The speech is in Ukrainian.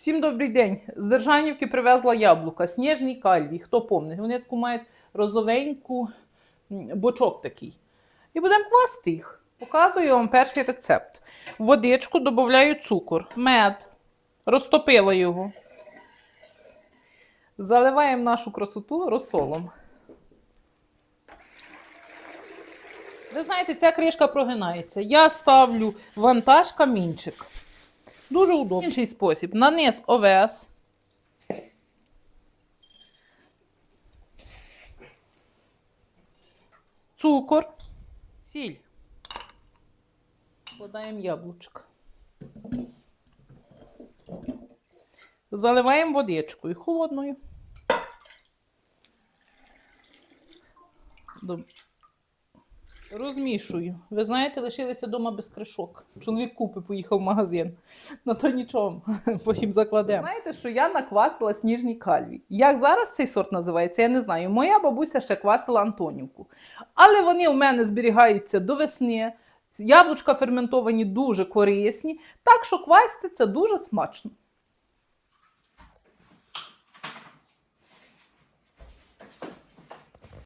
Всім добрий день. З Держанівки привезла яблука, сніжний кальвій. Хто помне? Вони таку мають розовеньку бочок такий. І будемо квасти їх. Показую вам перший рецепт. В водичку додаю цукор, мед, розтопила його. Заливаємо нашу красоту розсолом. Ви знаєте, ця кришка прогинається. Я ставлю вантаж камінчик. Дуже удобний Інший спосіб. На овес. Цукор, сіль. Вкладаємо яблучко. Заливаємо водичкою холодною. Розмішую. Ви знаєте, лишилися вдома без кришок. Чоловік купи поїхав в магазин. Ну то нічого, потім закладемо. Знаєте, що я наквасила сніжні кальві. Як зараз цей сорт називається, я не знаю. Моя бабуся ще квасила Антонівку. Але вони у мене зберігаються до весни. Яблучка ферментовані дуже корисні, так що квасти це дуже смачно.